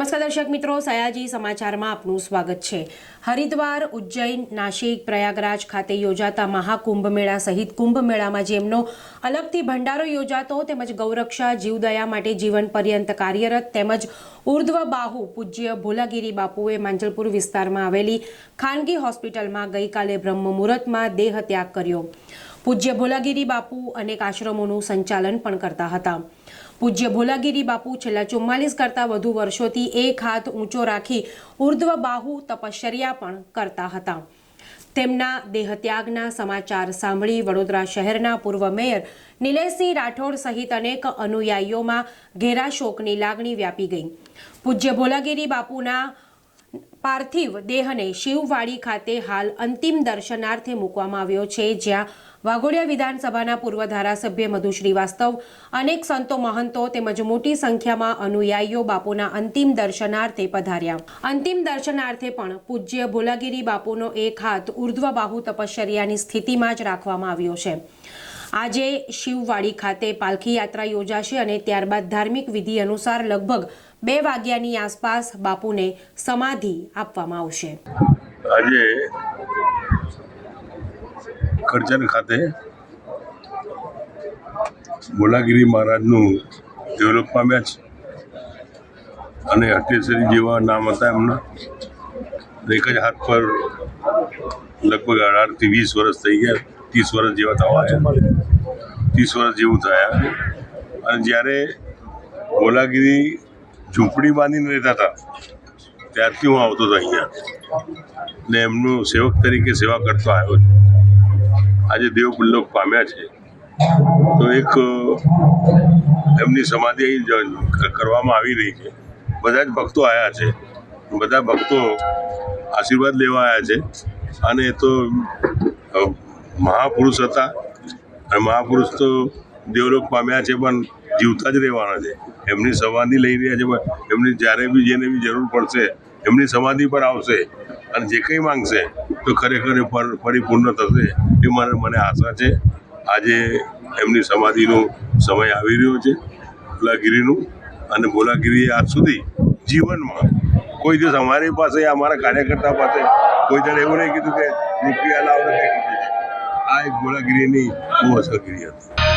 નમસ્કાર દર્શક મિત્રો, સયાજી સમાચારમાં આપનું સ્વાગત છે. હરિદ્વાર, ઉજ્જૈન નાશિક પ્રયાગરાજ ખાતે યોજાતા મહાકુંભ મેળા સહિત કુંભ મેળામાં જેમનો અલગથી ભંડારો યોજાતો તેમજ ગૌરક્ષા, જીવદયા માટે જીવન પર્યંત કાર્યરત તેમજ ઉર્ધ્વ બાહુ પૂજ્ય ભોલાગીરી બાપુએ માંજલપુર વિસ્તારમાં આવેલી ખાનગી હોસ્પિટલમાં ગઈકાલે બ્રહ્મ મુહૂર્તમાં દેહ ત્યાગ કર્યો. પૂજ્ય ભોલાગીરી બાપુ અનેક આશ્રમોનું સંચાલન પણ કરતા હતા. પૂજ્ય ભોલાગીરી બાપુ છેલ્લા ચુમ્માલીસ કરતાં વધુ વર્ષોથી એક હાથ ઊંચો રાખી ઉર્ધ્વ બાહુ તપશ્ચર્યા પણ કરતા હતા. તેમના દેહત્યાગના સમાચાર સાંભળી વડોદરા શહેરના પૂર્વ મેયર નિલેશસિંહ રાઠોડ સહિત અનેક અનુયાયીઓમાં ઘેરા શોકની લાગણી વ્યાપી ગઈ. પૂજ્ય ભોલાગીરી બાપુના પાર્થિવ દેહને શિવવાડી ખાતે હાલ અંતિમ દર્શનાર્થે મૂકવામાં આવ્યો છે, જ્યાં વાઘોડિયા વિધાનસભાના પૂર્વ ધારાસભ્ય મધુ શ્રીવાસ્તવ, અનેક સંતો, મહંતો તેમજ મોટી સંખ્યામાં અનુયાયીઓ બાપુના અંતિમ દર્શનાર્થે પધાર્યા. અંતિમ દર્શનાર્થે પણ પૂજ્ય ભોલાગીરી બાપુનો એક હાથ ઉર્ધ્વ બાહુ તપશ્ચર્યાની સ્થિતિમાં જ રાખવામાં આવ્યો છે. આજે શિવવાડી ખાતે પાલખી યાત્રા યોજાશે અને ત્યારબાદ ધાર્મિક વિધિ અનુસાર લગભગ બે વાગ્યાની આસપાસ બાપુને સમાધિ આપવામાં આવશે. આજે કરજણ ખાતે બોલાગીરી મહારાજનું ડેવલપ પામ્યા છે અને હટેશ્વરી જેવા નામ હતા એમના. એક જ હાથ પર લગભગ અઢારથી વીસ વર્ષ થઈ ગયા. ત્રીસ વર્ષ જેવા થવા ત્રીસ વર્ષ જેવું થયા. અને જ્યારે ગોલાગીરી ઝૂંપડી બાંધીને રહેતા હતા ત્યારથી હું આવતો હતો અહીંયા. ને એમનું સેવક તરીકે સેવા કરતો આવ્યો છું. આજે દેવ પુલ્લોક પામ્યા છે. તો એક એમની સમાધિ અહીં કરવામાં આવી રહી છે. બધા જ ભક્તો આવ્યા છે. બધા ભક્તો આશીર્વાદ લેવા આવ્યા છે. અને એ તો મહાપુરુષ હતા. અને મહાપુરુષ તો દેવલોક પામ્યા છે, પણ જીવતા જ રહેવાના છે. એમની સમાધિ લઈ રહ્યા છે, પણ એમની જ્યારે બી જેને બી જરૂર પડશે, એમની સમાધિ પર આવશે અને જે કંઈ માંગશે, તો ખરેખર એ પરિપૂર્ણ થશે એ મને મને આશા છે. આજે એમની સમાધિનો સમય આવી રહ્યો છે, ભોલાગીરીનું. અને બોલાગીરીએ આજ સુધી જીવનમાં કોઈ દિવસ અમારી પાસે, અમારા કાર્યકર્તા પાસે કોઈ દર એવું નહીં કીધું કે રૂપિયા લાવો કંઈ કીધું. આ એક ગોળાગીરીની બહુ અસરગીરી હતી.